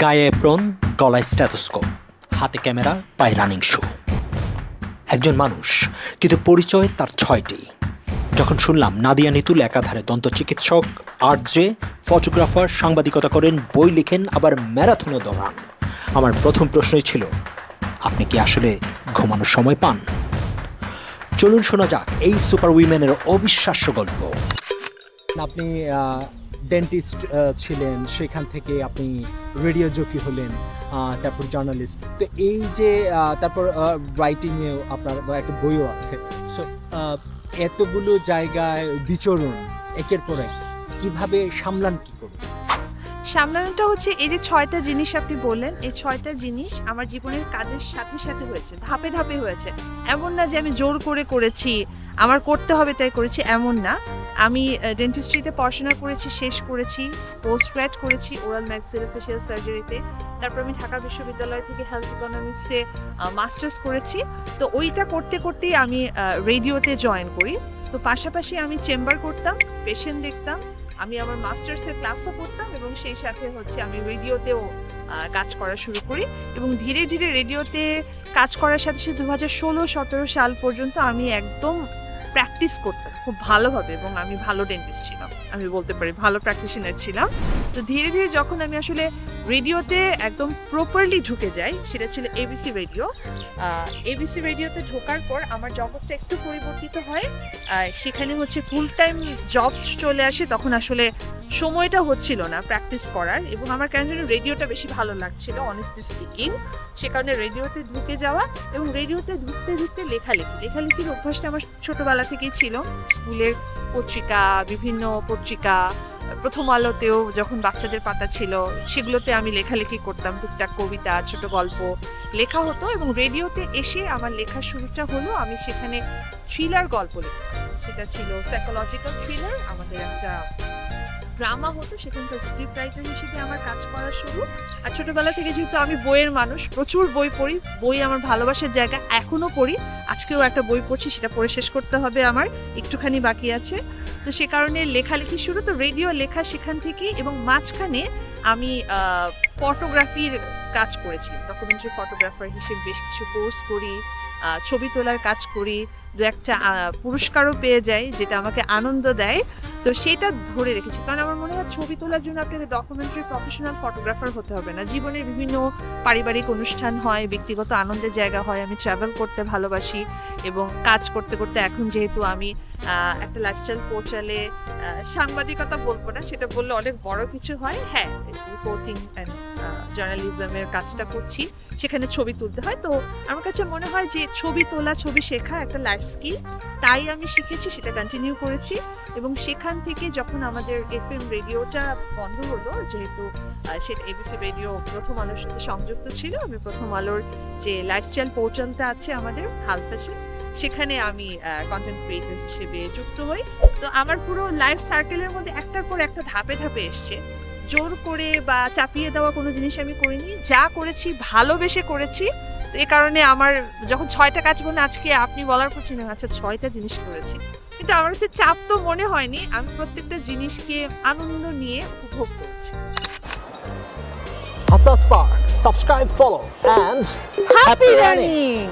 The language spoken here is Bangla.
গায়ে এপ্রন, গলায় স্ট্যাথোস্কোপ, হাতে ক্যামেরা, পায়ে রানিং শু। একজন মানুষ, কিন্তু পরিচয় তার ছয়টি। যখন শুনলাম নাদিয়া নিতুল একাধারে দন্ত চিকিৎসক আর্টজে ফটোগ্রাফার, সাংবাদিকতা করেন, বই লিখেন, আবার ম্যারাথনও দৌড়ান। আমার প্রথম প্রশ্নই ছিল, আপনি কি আসলে ঘুমানোর সময় পান? চলুন শোনা যাক এই সুপার উইমেনের অবিশ্বাস্য গল্প। আপনি ডেন্টিস্ট ছিলেন, সেখান থেকে আপনি রেডিও জকি হলেন তারপর জার্নালিস্ট তো এই যে তারপর রাইটিংয়েও আপনার একটা বইও আছে। সো এতগুলো জায়গায় বিচরণ, একের পর এক, কীভাবে সামলান, কী করে সামলানোটা হচ্ছে এই যে ছয়টা জিনিস আপনি বললেন, এই ছয়টা জিনিস আমার জীবনের কাজের সাথে সাথে হয়েছে, ধাপে ধাপে হয়েছে। এমন না যে আমি জোর করে করেছি, আমার করতে হবে তাই করেছি, এমন না। আমি ডেন্টিস্ট্রিতে পড়াশোনা করেছি, শেষ করেছি পোস্ট গ্র্যাড করেছি ওরাল ম্যাক্সিলোফেশিয়াল সার্জারিতে তারপর আমি ঢাকা বিশ্ববিদ্যালয় থেকে হেলথ ইকোনমিক্সে মাস্টার্স করেছি। তো ওইটা করতে করতেই আমি রেডিওতে জয়েন করি। তো পাশাপাশি আমি চেম্বার করতাম পেশেন্ট দেখতাম আমি আমার মাস্টার্সের ক্লাসও করতাম এবং সেই সাথে হচ্ছে আমি রেডিওতেও কাজ করা শুরু করি এবং ধীরে ধীরে রেডিওতে কাজ করার সাথে সাথে দু হাজার ষোলো, সতেরো সাল পর্যন্ত আমি একদম প্র্যাকটিস করতাম খুব ভালোভাবে এবং আমি ভালো ডেন্টিস্ট ছিলাম। আমি বলতে পারি, ভালো প্র্যাকটিশনার ছিলাম। তো ধীরে ধীরে যখন আমি আসলে রেডিওতে একদম প্রপারলি ঢুকে যাই, সেটা ছিল এবিসি রেডিও এবিসি রেডিওতে ঢোকার পর আমার জগৎটা একটু পরিবর্তিত হয়। সেখানে হচ্ছে ফুল টাইম জব চলে আসে, তখন আসলে সময়টা হচ্ছিল না প্র্যাকটিস করার এবং আমার কেন যেন রেডিওটা বেশি ভালো লাগছিল অনেস্টলি স্পিকিং সে কারণে রেডিওতে ঢুকে যাওয়া এবং রেডিওতে ঢুকতে ঢুকতে লেখালেখি। লেখালেখির অভ্যাসটা আমার ছোটবেলা থেকেই ছিল। স্কুলের পত্রিকা, বিভিন্ন পত্রিকা, প্রথম আলোতেও যখন বাচ্চাদের পাতা ছিল, সেগুলোতে আমি লেখালেখি করতাম, টুকটাক কবিতা, ছোট গল্প লেখা হতো এবং রেডিওতে এসে আমার লেখা শুরুটা হলো, আমি সেখানে থ্রিলার গল্প লিখতাম। সেটা ছিল সাইকোলজিক্যাল থ্রিলার আমাদের একটা ড্রামা হতো, সেখানকার স্ক্রিপ্ট রাইটার হিসেবে আমার কাজ করা শুরু। আর ছোটবেলা থেকে যেহেতু আমি বইয়ের মানুষ, প্রচুর বই পড়ি, বই আমার ভালোবাসার জায়গা এখনও পড়ি। আজকেও একটা বই পড়ছি, সেটা পড়ে শেষ করতে হবে আমার, একটুখানি বাকি আছে। তো সে কারণে লেখালেখি শুরু, তো রেডিও লেখা সেখান থেকে এবং মাঝখানে আমি ফটোগ্রাফির কাজ করেছি ডকুমেন্টারি ফটোগ্রাফার হিসেবে বেশ কিছু কোর্স করি ছবি তোলার কাজ করি দু একটা পুরস্কারও পেয়ে যাই, যেটা আমাকে আনন্দ দেয়। তো সেটা ধরে রেখেছি। কারণ আমার মনে হয় ছবি তোলার জন্য আপনাকে ডকুমেন্টারি প্রফেশনাল ফটোগ্রাফার হতে হবে না। জীবনের বিভিন্ন পারিবারিক অনুষ্ঠান হয়, ব্যক্তিগত আনন্দের জায়গা হয়, আমি ট্রাভেল করতে ভালোবাসি এবং কাজ করতে করতে এখন যেহেতু আমি একটা লাইফস্টাইল পোর্টালে সাংবাদিকতা বলব না, সেটা বললে অনেক বড় কিছু হয়। হ্যাঁ রিপোর্টিং অ্যান্ড জার্নালিজমের কাজটা করছি, সেখানে ছবি তুলতে হয়। তো আমার কাছে মনে হয় যে ছবি তোলা, ছবি শেখা একটা লাইফ স্কিল, তাই আমি শিখেছি, সেটা কন্টিনিউ করেছি। এবং সেখান থেকে যখন আমাদের এফ এম রেডিওটা বন্ধ হলো, যেহেতু সেটা এবিসি রেডিও প্রথম আলোর সাথে সংযুক্ত ছিল, আমি প্রথম আলোর যে লাইফস্টাইল পোর্টালটা আছে আমাদের, হাল ফ্যাশন সেখানে আমি কন্টেন্ট ক্রিয়েটর হিসেবে যুক্ত হই। তো আমার পুরো লাইফ সার্কেলের মধ্যে একটার পর একটা ধাপে ধাপে এসছে। জোর করে বা চাপিয়ে দেওয়া কোনো জিনিস আমি করিনি। যা করেছি ভালোবেসে করেছি। এ কারণে আমার যখন ছয়টা কাজ বলে আজকে আপনি বলার পর চিন্তা আচ্ছা ছয়টা জিনিস করেছি। কিন্তু আমার কাছে চাপ তো মনে হয়নি আমি প্রত্যেকটা জিনিসকে আনন্দ নিয়ে উপভোগ করেছি। Hasta Spark, subscribe, follow, and Happy running!